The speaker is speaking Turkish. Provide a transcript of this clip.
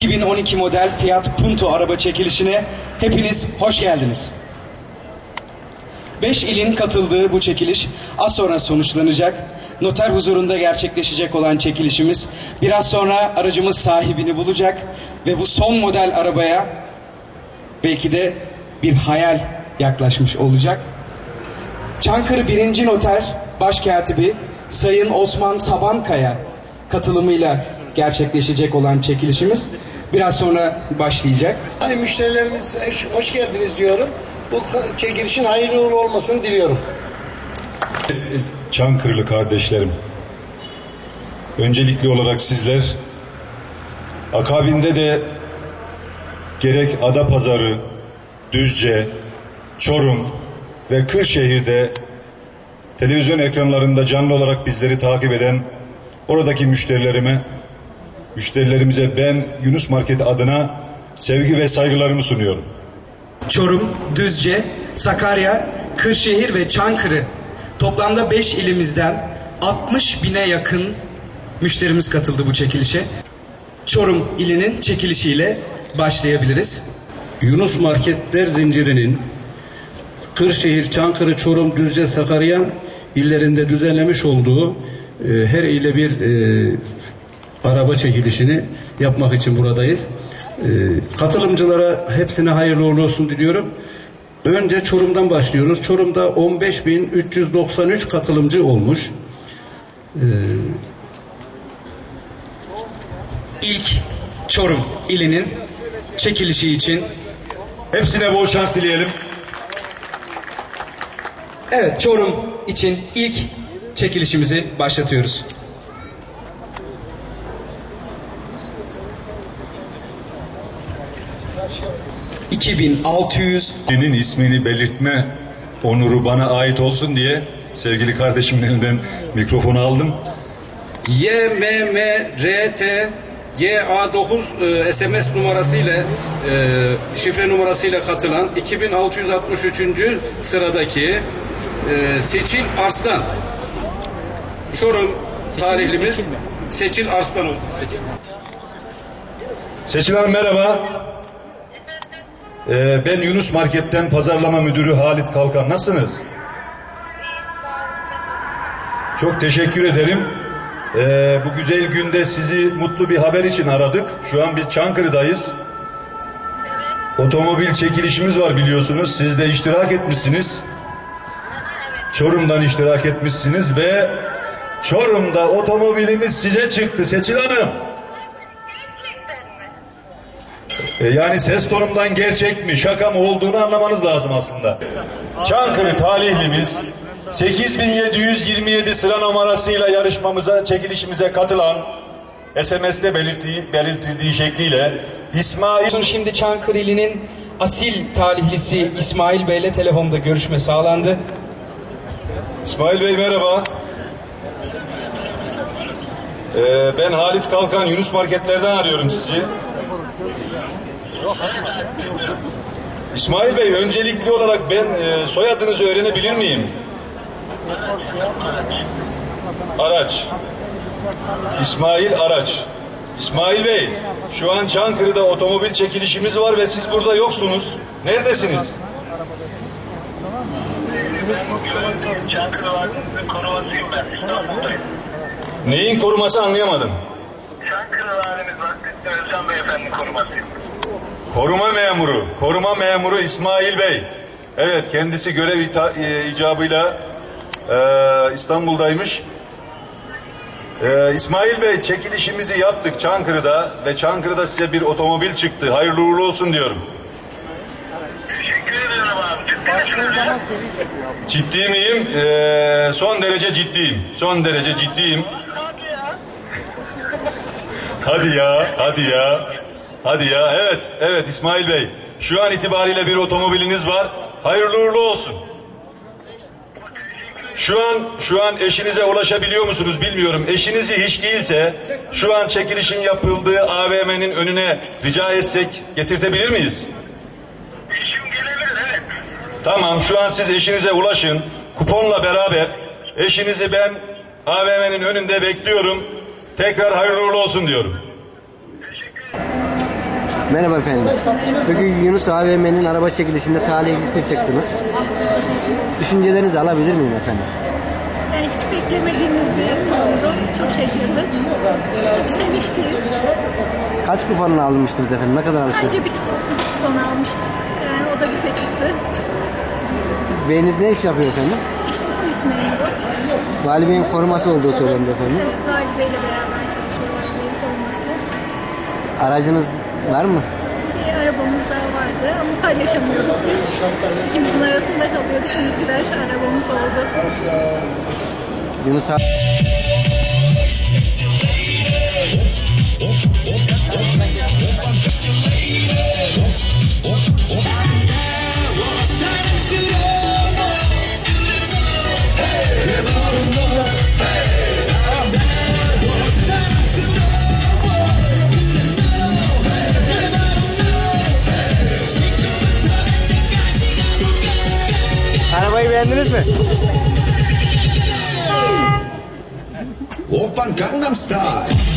2012 model Fiat Punto araba çekilişine hepiniz hoş geldiniz. 5 ilin katıldığı bu çekiliş az sonra sonuçlanacak. Noter huzurunda gerçekleşecek olan çekilişimiz biraz sonra aracımız sahibini bulacak ve bu son model arabaya belki de bir hayal yaklaşmış olacak. Çankırı 1. Noter Başkatibi Sayın Osman Sabankaya katılımıyla gerçekleşecek olan çekilişimiz biraz sonra başlayacak. Hadi müşterilerimiz hoş- geldiniz diyorum. Bu çekilişin hayırlı uğurlu olmasını diliyorum. Çankırılı kardeşlerim. Öncelikli olarak sizler akabinde de gerek Adapazarı, Düzce, Çorum ve Kırşehir'de televizyon ekranlarında canlı olarak bizleri takip eden oradaki müşterilerime, müşterilerimize ben Yunus Market adına sevgi ve saygılarımı sunuyorum. Çorum, Düzce, Sakarya, Kırşehir ve Çankırı toplamda 5 ilimizden 60 bine yakın müşterimiz katıldı bu çekilişe. Çorum ilinin çekilişiyle başlayabiliriz. Yunus Marketler zincirinin Kırşehir, Çankırı, Çorum, Düzce, Sakarya illerinde düzenlemiş olduğu e, her ile bir e, araba çekilişini yapmak için buradayız. E, katılımcılara hepsine hayırlı uğurlu olsun diliyorum. Önce Çorum'dan başlıyoruz. Çorum'da 15.393 katılımcı olmuş. İlk Çorum ilinin çekilişi için Hepsine bol şans dileyelim. evet Çorum için ilk çekilişimizi başlatıyoruz. ...2600 Senin ismini belirtme onuru bana ait olsun diye sevgili kardeşimin elinden mikrofonu aldım. YMMRT GA9 e, SMS numarasıyla e, şifre numarasıyla katılan 2663. sıradaki e, Seçil Arslan Çorum tarihlimiz Seçil Arslan oldu. Seçil Hanım merhaba. Ee, ben Yunus Market'ten pazarlama müdürü Halit Kalkan. Nasılsınız? Çok teşekkür ederim. Ee, bu güzel günde sizi mutlu bir haber için aradık. Şu an biz Çankırı'dayız. Otomobil çekilişimiz var biliyorsunuz. Siz de iştirak etmişsiniz. Çorum'dan iştirak etmişsiniz ve Çorum'da otomobilimiz size çıktı Seçil Hanım. E, Yani ses tonumdan gerçek mi, şaka mı olduğunu anlamanız lazım aslında. Çankırı talihlimiz 8727 sıra numarasıyla yarışmamıza, çekilişimize katılan SMS'te belirttiği, belirtildiği şekliyle İsmail Şimdi Çankırı ilinin asil talihlisi İsmail Bey ile telefonda görüşme sağlandı. İsmail Bey merhaba. Ee, ben Halit Kalkan Yunus Marketler'den arıyorum sizi. İsmail Bey öncelikli olarak ben e, soyadınızı öğrenebilir miyim? Araç. İsmail Araç. İsmail Bey, şu an Çankırı'da otomobil çekilişimiz var ve siz burada yoksunuz. Neredesiniz? Neyin koruması anlayamadım. Çankırı Valimiz Vakfettin Özcan Beyefendi'nin korumasıyım. Koruma memuru, koruma memuru İsmail Bey. Evet, kendisi görev e, icabıyla e, İstanbul'daymış. E, İsmail Bey çekilişimizi yaptık Çankırı'da ve Çankırı'da size bir otomobil çıktı. Hayırlı uğurlu olsun diyorum. Teşekkür ediyorum abi. Ciddi miyim? E, son derece ciddiyim. Son derece ciddiyim. Hadi ya, hadi ya. Hadi ya, evet, evet İsmail Bey. Şu an itibariyle bir otomobiliniz var. Hayırlı uğurlu olsun. Şu an şu an eşinize ulaşabiliyor musunuz bilmiyorum. Eşinizi hiç değilse şu an çekilişin yapıldığı AVM'nin önüne rica etsek getirtebilir miyiz? İşim gelebilir evet. Tamam şu an siz eşinize ulaşın. Kuponla beraber eşinizi ben AVM'nin önünde bekliyorum. Tekrar hayırlı uğurlu olsun diyorum. Merhaba efendim. Bugün Yunus AVM'nin araba çekilişinde talihlisi çıktınız. Düşüncelerinizi alabilir miyim efendim? Yani hiç beklemediğimiz bir oldu. Çok şaşırdık. Tabii sevinçliyiz. Kaç kuponunu almıştınız efendim? Ne kadar almıştınız? Sadece bir kupon almıştık. Yani o da bize çıktı. Beyiniz ne iş yapıyor efendim? Bu ismi bu. Vali Bey'in koruması olduğu söylendi efendim. Evet, Vali Bey'le beraber çalışıyor Vali Bey'in koruması. Aracınız var mı? Bir arabamız daha vardı ama paylaşamıyorduk biz. İkimizin arasında kalıyordu. Şimdi birer arabamız oldu. Yunus A- वही वेंद्र इसमें open gangnam style.